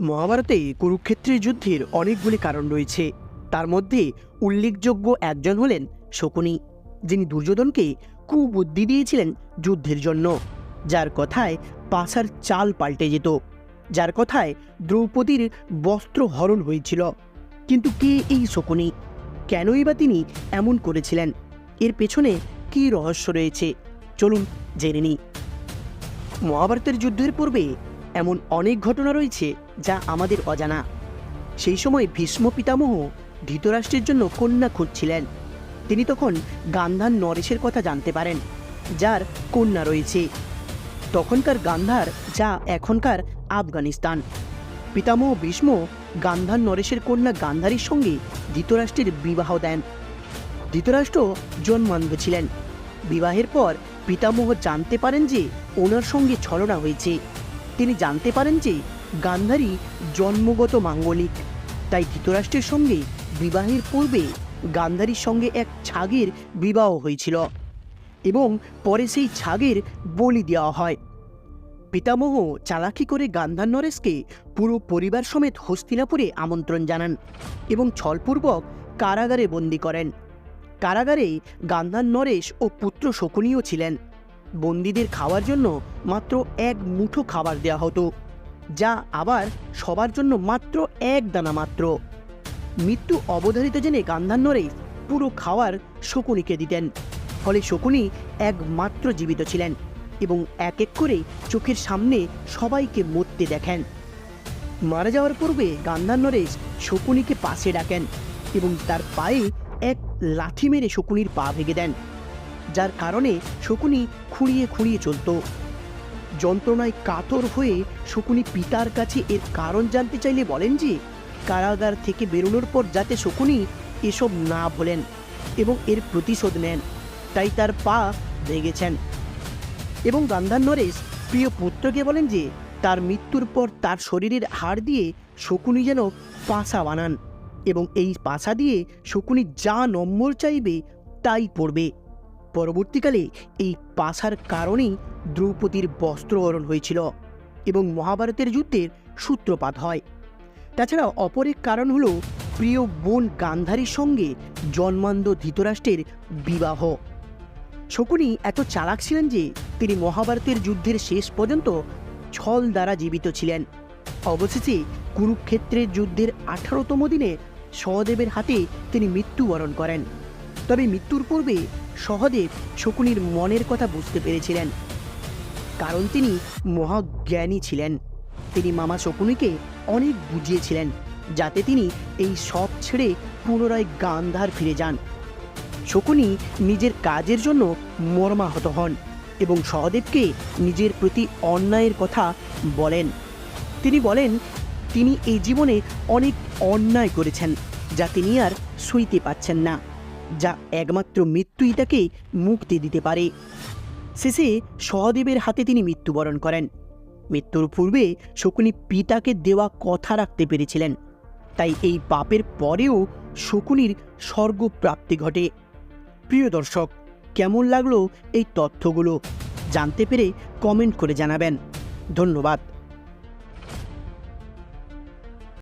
মহাভারতে কুরুক্ষেত্রের যুদ্ধের অনেকগুলি কারণ রয়েছে। তার মধ্যে উল্লেখযোগ্য একজন হলেন শকুনি, যিনি দুর্যোধনকে কুবুদ্ধি দিয়েছিলেন যুদ্ধের জন্য, যার কথায় পাশার চাল পাল্টে যেত, যার কথায় দ্রৌপদীর বস্ত্র হরণ হয়েছিল। কিন্তু কে এই শকুনি? কেনই বা তিনি এমন করেছিলেন? এর পেছনে কী রহস্য রয়েছে? চলুন জেনে নিই। মহাভারতের যুদ্ধের পূর্বে এমন অনেক ঘটনা রয়েছে যা আমাদের অজানা। সেই সময় ভীষ্ম পিতামহ ধৃতরাষ্ট্রের জন্য কন্যা খুঁজছিলেন। তিনি তখন গান্ধার নরেশের কথা জানতে পারেন, যার কন্যা রয়েছে। তখনকার গান্ধার যা এখনকার আফগানিস্তান। পিতামহ ভীষ্ম গান্ধার নরেশের কন্যা গান্ধারীর সঙ্গে ধৃতরাষ্ট্রের বিবাহ দেন। ধৃতরাষ্ট্র জন্মান্ধ ছিলেন। বিবাহের পর পিতামহ জানতে পারেন যে ওনার সঙ্গে ছলনা হয়েছে। তিনি জানতে পারেন যে গান্ধারী জন্মগত মাঙ্গলিক। তাই ধৃতরাষ্ট্রের সঙ্গে বিবাহের পূর্বে গান্ধারীর সঙ্গে এক ছাগের বিবাহ হয়েছিল এবং পরে সেই ছাগের বলি দেওয়া হয়। পিতামহ চালাকি করে গান্ধার নরেশকে পুরো পরিবার সমেত হস্তিনাপুরে আমন্ত্রণ জানান এবং ছলপূর্বক কারাগারে বন্দি করেন। কারাগারে গান্ধার নরেশ ও পুত্র শকুনিও ছিলেন। বন্দীদের খাওয়ার জন্য মাত্র এক মুঠো খাবার দেওয়া হতো, যা আবার সবার জন্য মাত্র এক দানা মাত্র। মৃত্যু অবধারিত জেনে গান্ধার পুরো খাওয়ার শকুনিকে দিতেন, ফলে শকুনি একমাত্র জীবিত ছিলেন এবং এক এক করে চোখের সামনে সবাইকে মরতে দেখেন। মারা যাওয়ার পূর্বে গান্ধার নরেশ শকুনিকে পাশে ডাকেন এবং তার পায়ে এক লাঠি মেরে শকুনির পা ভেঙে দেন। যার কারণে শকুনি খুঁড়িয়ে খুঁড়িয়ে চলত। যন্ত্রণায় কাতর হয়ে শকুনি পিতার কাছে এর কারণ জানতে চাইলে বলেন যে, কারাগার থেকে বেরোনোর পর যাতে শকুনি এসব না বলেন এবং এর প্রতিশোধ নেন, তাই তার পা ভেঙেছেন। এবং গান্ধার নরেশ প্রিয় পুত্রকে বলেন যে, তার মৃত্যুর পর তার শরীরের হাড় দিয়ে শকুনি যেন পাশা বানান এবং এই পাশা দিয়ে শকুনি যা নম্বর চাইবে তাই পড়বে। পরবর্তীকালে এই পাশার কারণেই দ্রৌপদীর বস্ত্রহরণ হয়েছিল এবং মহাভারতের যুদ্ধের সূত্রপাত হয়। তাছাড়া অপর এক কারণ হল প্রিয় বোন গান্ধারীর সঙ্গে জন্মান্ধ ধৃতরাষ্ট্রের বিবাহ। শকুনি এত চালাক ছিলেন যে তিনি মহাভারতের যুদ্ধের শেষ পর্যন্ত ছল দ্বারা জীবিত ছিলেন। অবশেষে কুরুক্ষেত্রের যুদ্ধের আঠারোতম দিনে সহদেবের হাতে তিনি মৃত্যুবরণ করেন। তবে মৃত্যুর পূর্বে সহদেব শকুনির মনের কথা বুঝতে পেরেছিলেন। কারণ তিনি মহাজ্ঞানী ছিলেন। তিনি মামা শকুনিকে অনেক বুঝিয়েছিলেন, যাতে তিনি এই সব ছেড়ে পুনরায় গান্ধার ফিরে যান। শকুনি নিজের কাজের জন্য মর্মাহত হন এবং সহদেবকে নিজের প্রতি অন্যায়ের কথা বলেন। তিনি বলেন, তিনি এই জীবনে অনেক অন্যায় করেছেন, যা তিনি আর সইতে পাচ্ছেন না। যা একমাত্র মৃত্যুই তাকে মুক্তি দিতে পারে। শেষে সহদেবের হাতে তিনি মৃত্যুবরণ করেন। মৃত্যুর পূর্বে শকুনি পিতাকে দেওয়া কথা রাখতে পেরেছিলেন। তাই এই পাপের পরেও শকুনির স্বর্গপ্রাপ্তি ঘটে। প্রিয় দর্শক, কেমন লাগল এই তথ্যগুলো জানতে পেরে কমেন্ট করে জানাবেন। ধন্যবাদ।